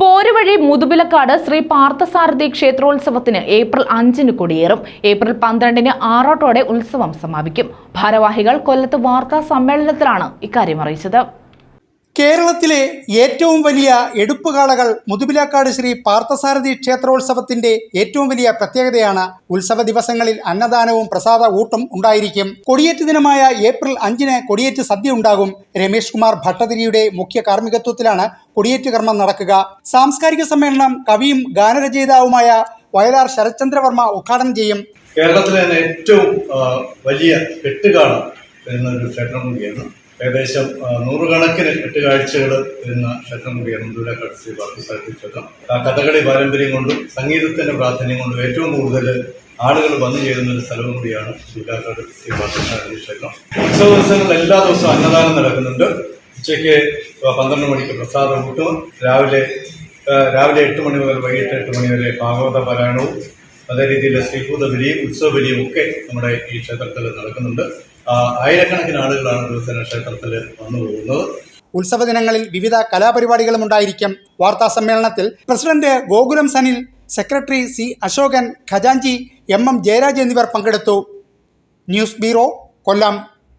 പോരുവഴി മുതുപിലക്കാട് ശ്രീ പാർത്ഥസാരഥി ക്ഷേത്രോത്സവത്തിന് ഏപ്രിൽ അഞ്ചിന് കൊടിയേറും. ഏപ്രിൽ പന്ത്രണ്ടിന് ആറോട്ടോടെ ഉത്സവം സമാപിക്കും. ഭാരവാഹികൾ കൊല്ലത്ത് വാർത്താ സമ്മേളനത്തിലാണ് ഇക്കാര്യം അറിയിച്ചത്. കേരളത്തിലെ ഏറ്റവും വലിയ എടുപ്പുകാളകൾ മുതുപിലാക്കാട് ശ്രീ പാർത്ഥസാരഥി ക്ഷേത്രോത്സവത്തിന്റെ ഏറ്റവും വലിയ പ്രത്യേകതയാണ് ഉത്സവ ദിവസങ്ങളിൽ അന്നദാനവും പ്രസാദ ഊട്ടും ഉണ്ടായിരിക്കും. കൊടിയേറ്റ് ദിനമായ ഏപ്രിൽ അഞ്ചിന് കൊടിയേറ്റ് സദ്യ ഉണ്ടാകും. രമേഷ് കുമാർ ഭട്ടതിരിയുടെ മുഖ്യ കാർമ്മികത്വത്തിലാണ് കൊടിയേറ്റ് കർമ്മം നടക്കുക. സാംസ്കാരിക സമ്മേളനം കവിയും ഗാനരചയിതാവുമായ വയലാർ ശരത്ചന്ദ്രവർമ്മ ഉദ്ഘാടനം ചെയ്യും. കേരളത്തിലെ തന്നെ ഏറ്റവും വലിയ കെട്ടുകാണ് വരുന്ന ഒരു ക്ഷേത്രം കൂടിയാണ്. ഏകദേശം നൂറുകണക്കിന് നൂറുകണക്കിന് കാഴ്ചകൾ വരുന്ന ക്ഷേത്രം കൂടിയാണ് മുതലാക്കാട് ശ്രീ പാർത്ഥസാരഥി ക്ഷേത്രം. ആ കഥകളി പാരമ്പര്യം കൊണ്ടും സംഗീതത്തിന്റെ പ്രാധാന്യം കൊണ്ടും ഏറ്റവും കൂടുതൽ ആളുകൾ വന്നു ചേരുന്ന ഒരു സ്ഥലവും കൂടിയാണ് ദൂരാകടസി ശ്രീ പാർത്ഥസാരഥി ക്ഷേത്രം. ഉത്സവ ദിവസങ്ങളിൽ എല്ലാ ദിവസവും അന്നദാനം നടക്കുന്നുണ്ട്. ഉച്ചയ്ക്ക് പന്ത്രണ്ട് മണിക്ക് പ്രസാദം കൂട്ടും. രാവിലെ രാവിലെ എട്ട് മണി മുതൽ വൈകിട്ട് എട്ട് മണി വരെ ഭാഗവത പാരായണവും അതേ രീതിയിൽ ശ്രീഭൂത ബലിയും ഉത്സവ ബലിയും ഒക്കെ നമ്മുടെ ഈ ക്ഷേത്രത്തിൽ നടക്കുന്നുണ്ട്. ആയിരക്കണക്കിന് ആളുകളാണ് ദിവസേന ക്ഷേത്രത്തിൽ വന്നു പോകുന്നത്. ഉത്സവ ദിനങ്ങളിൽ വിവിധ കലാപരിപാടികളും ഉണ്ടായിരിക്കും. വാർത്താ സമ്മേളനത്തിൽ president Gokulam Sanil secretary C Ashokan ഖജാൻജി M M Jayaraj എന്നിവർ പങ്കെടുത്തു. News bureau Kollam.